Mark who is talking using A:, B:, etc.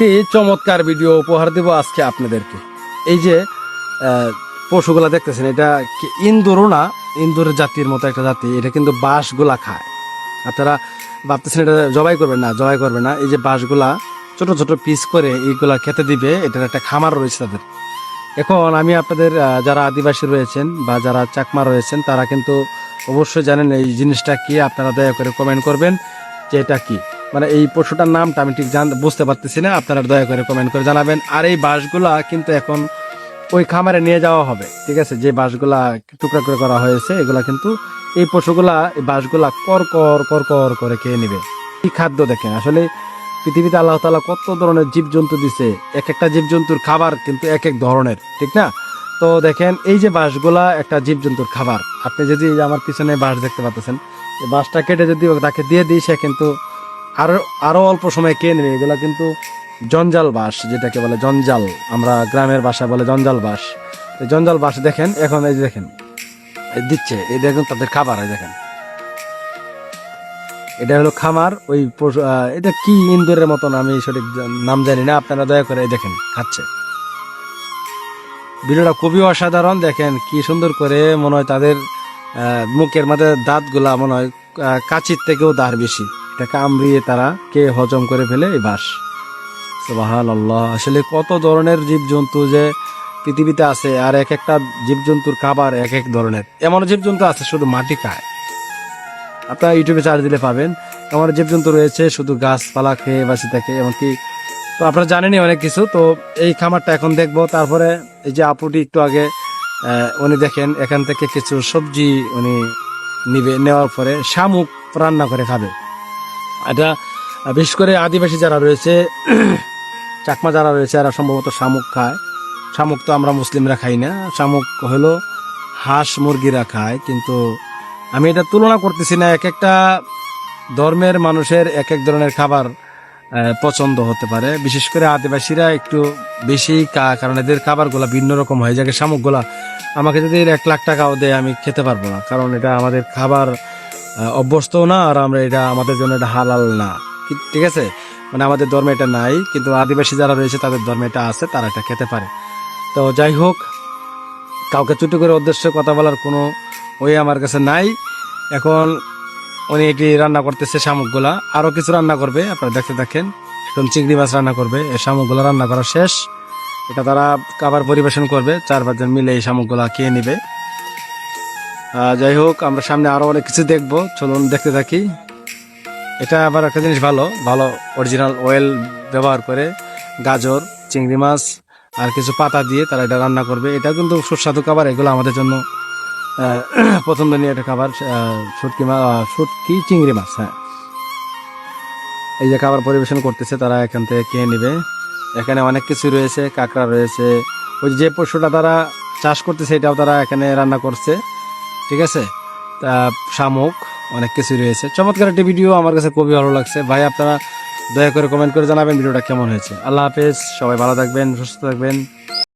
A: একটি চমৎকার ভিডিও উপহার দেব আজকে আপনাদেরকে। এই যে পশুগুলা দেখতেছেন, এটা ইন্দুরও না? ইন্দুরের জাতির মতো একটা জাতি, এটা কিন্তু বাঁশগুলা খায়। আপনারা ভাবতেছেন এটা জবাই করবেন না, জবাই করবে না। এই যে বাঁশগুলা ছোট ছোট পিস করে এইগুলা খেতে দিবে, এটার একটা খামার রয়েছে তাদের। এখন আমি আপনাদের যারা আদিবাসী রয়েছেন বা যারা চাকমা রয়েছেন, তারা কিন্তু অবশ্যই জানেন এই জিনিসটা কি। আপনারা দয়া করে কমেন্ট করবেন যে এটা কি। মানে এই পশুটার নামটা আমি ঠিক জান বুঝতে পারতেছি না, আপনারা দয়া করে কমেন্ট করে জানাবেন। আর এই বাঁশগুলা কিন্তু এখন ওই খামারে নিয়ে যাওয়া হবে, ঠিক আছে? যে বাঁশগুলা টুকরা করে করা হয়েছে, এগুলা কিন্তু এই পশুগুলা, এই বাঁশগুলা কর কর কর কর করে খেয়ে নেবে। কি খাদ্য দেখেন? আসলে পৃথিবীতে আল্লাহ তালা কত ধরনের জীবজন্তু দিছে এক একটা জীবজন্তুর খাবার কিন্তু এক এক ধরনের, ঠিক না? তো দেখেন, এই যে বাঁশগুলা একটা জীবজন্তুর খাবার। আপনি যদি আমার পিছনে বাঁশ দেখতে পাচ্ছেন বাঁশটা কেটে যদি তাকে দিয়ে দিই, সে কিন্তু আরও আরও অল্প সময় কে নেবে। এগুলা কিন্তু জঞ্জাল বাস, যেটাকে বলে জঞ্জাল। আমরা গ্রামের ভাষায় বলে জঞ্জাল বাস। জঞ্জাল বাস দেখেন, এখন এই দেখেন দিচ্ছে, এই দেখুন তাদের খাবার দেখেন। এটা হলো খামার, ওই পশু এটা কি ইন্দুরের মতন, আমি সঠিক নাম জানি না, আপনারা দয়া করে দেখেন, খাচ্ছে। ভিডিওটা খুবই অসাধারণ, দেখেন কি সুন্দর করে, মনে হয় তাদের মুখের মধ্যে দাঁতগুলা মনে হয় কাচির থেকেও দাঁড় বেশি। এটা কামড়িয়ে তারা কে হজম করে ফেলে? এই বাস। সুবাহান আল্লাহ আসলে কত ধরনের জীবজন্তু যে পৃথিবীতে আছে, আর এক একটা জীবজন্তুর খাবার এক এক ধরনের। এমন জীবজন্তু আছে শুধু মাটি খায়। আপনারা ইউটিউবে চার্জ দিলে পাবেন আমার জীবজন্তু রয়েছে শুধু গাছপালা খেয়ে বাঁচি থাকে, এমনকি তো আপনারা জানেনই অনেক কিছু, তো এই খামারটা এখন দেখব। তারপরে এই যে আপুটি একটু আগে উনি দেখেন, এখান থেকে কিছু সবজি উনি নিবে, নেওয়ার পরে শামুক রান্না করে খাবে। এটা বিশেষ করে আদিবাসী যারা রয়েছে, চাকমা যারা রয়েছে, এরা সম্ভবত শামুক খায়। শামুক তো আমরা মুসলিমরা খাই না। শামুক হলো হাঁস মুরগিরা খায়, কিন্তু আমি এটা তুলনা করতেছি না। এক একটা ধর্মের মানুষের এক এক ধরনের খাবার পছন্দ হতে পারে। বিশেষ করে আদিবাসীরা একটু বেশি কারণ এদের খাবারগুলা ভিন্ন রকম হয়। যাকে শামুকগুলা, আমাকে যদি এক লাখ টাকাও দেয়, আমি খেতে পারব না। কারণ এটা আমাদের খাবার আহ, অভ্যস্তও না আর আমরা এটা আমাদের জন্য এটা হালাল না। ঠিক আছে? মানে আমাদের ধর্মে এটা নাই কিন্তু আদিবাসী যারা রয়েছে তাদের ধর্মে এটা আছে তারা এটা খেতে পারে। তো যাই হোক কাউকে চুটি করে উদ্দেশ্যে কথা বলার কোনো ওই আমার কাছে নাই। এখন উনি এটি রান্না করতেছে শামুকগুলা। আরও কিছু রান্না করবে আপনারা দেখতে থাকেন। এখন চিংড়ি মাছ রান্না করবে। এই শামুকগুলা রান্না করা শেষ। এটা তারা খাবার পরিবেশন করবে। চার পাঁচজন মিলে এই শামুকগুলা খেয়ে নিবে। যাই হোক, আমরা সামনে আরও অনেক কিছু দেখব। চলুন দেখতে থাকি। এটা আবার একটা জিনিস ভালো ভালো অরিজিনাল অয়েল ব্যবহার করে গাজর, চিংড়ি মাছ আর কিছু পাতা দিয়ে তারা এটা রান্না করবে। এটা কিন্তু সুস্বাদু খাবার, এগুলো আমাদের জন্য পছন্দনীয় একটা খাবার শুটকি মাছ শুটকি চিংড়ি মাছ হ্যাঁ। এই যে খাবার পরিবেশন করতেছে, তারা এখান থেকে খেয়ে নেবে। এখানে অনেক কিছু রয়েছে, কাঁকড়া রয়েছে। ওই যে পশুটা তারা চাষ করতেছে, এটাও তারা এখানে রান্না করছে। ঠিক আছে? শামুক, অনেক কিছু রয়েছে। চমৎকার একটি ভিডিও আমার কাছে খুবই ভালো লাগছে। ভাই, আপনারা দয়া করে কমেন্ট করে জানাবেন ভিডিওটা কেমন হয়েছে। আল্লাহ হাফেজ, সবাই ভালো থাকবেন, সুস্থ থাকবেন।